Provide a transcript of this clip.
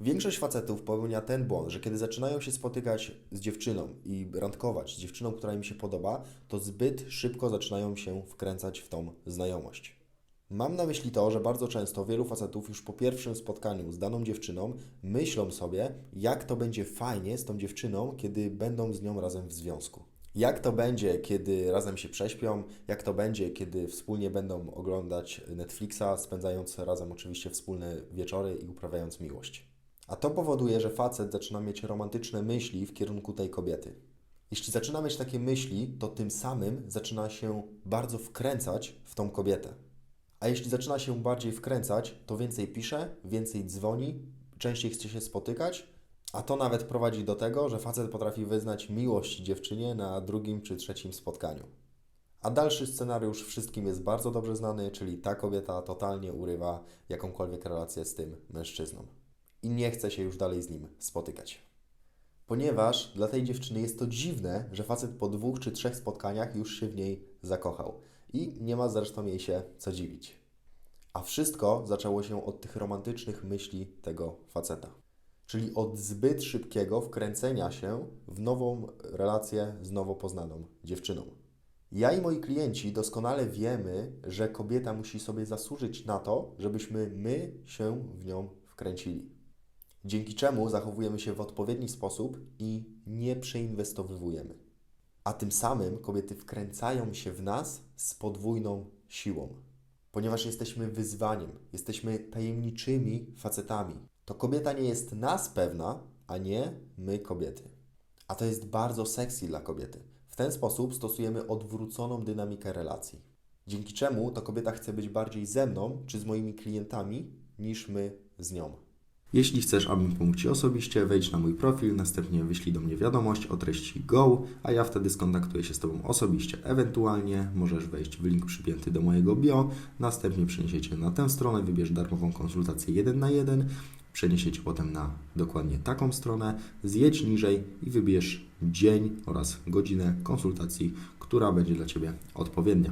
Większość facetów popełnia ten błąd, że kiedy zaczynają się spotykać z dziewczyną i randkować z dziewczyną, która im się podoba, to zbyt szybko zaczynają się wkręcać w tą znajomość. Mam na myśli to, że bardzo często wielu facetów już po pierwszym spotkaniu z daną dziewczyną myślą sobie, jak to będzie fajnie z tą dziewczyną, kiedy będą z nią razem w związku. Jak to będzie, kiedy razem się prześpią, jak to będzie, kiedy wspólnie będą oglądać Netflixa, spędzając razem oczywiście wspólne wieczory i uprawiając miłość. A to powoduje, że facet zaczyna mieć romantyczne myśli w kierunku tej kobiety. Jeśli zaczyna mieć takie myśli, to tym samym zaczyna się bardzo wkręcać w tą kobietę. A jeśli zaczyna się bardziej wkręcać, to więcej pisze, więcej dzwoni, częściej chce się spotykać, a to nawet prowadzi do tego, że facet potrafi wyznać miłość dziewczynie na drugim czy trzecim spotkaniu. A dalszy scenariusz wszystkim jest bardzo dobrze znany, czyli ta kobieta totalnie urywa jakąkolwiek relację z tym mężczyzną i nie chce się już dalej z nim spotykać. Ponieważ dla tej dziewczyny jest to dziwne, że facet po dwóch czy trzech spotkaniach już się w niej zakochał i nie ma zresztą jej się co dziwić. A wszystko zaczęło się od tych romantycznych myśli tego faceta. Czyli od zbyt szybkiego wkręcenia się w nową relację z nowo poznaną dziewczyną. Ja i moi klienci doskonale wiemy, że kobieta musi sobie zasłużyć na to, żebyśmy my się w nią wkręcili. Dzięki czemu zachowujemy się w odpowiedni sposób i nie przeinwestowujemy. A tym samym kobiety wkręcają się w nas z podwójną siłą. Ponieważ jesteśmy wyzwaniem, jesteśmy tajemniczymi facetami. To kobieta nie jest nas pewna, a nie my kobiety. A to jest bardzo sexy dla kobiety. W ten sposób stosujemy odwróconą dynamikę relacji. Dzięki czemu to kobieta chce być bardziej ze mną czy z moimi klientami niż my z nią. Jeśli chcesz, abym pomógł Ci osobiście, wejdź na mój profil, następnie wyślij do mnie wiadomość o treści GO, a ja wtedy skontaktuję się z Tobą osobiście. Ewentualnie możesz wejść w link przypięty do mojego bio, następnie przeniesiecie na tę stronę, wybierz darmową konsultację 1 na 1, przeniesiecie potem na dokładnie taką stronę, zjedź niżej i wybierz dzień oraz godzinę konsultacji, która będzie dla Ciebie odpowiednia.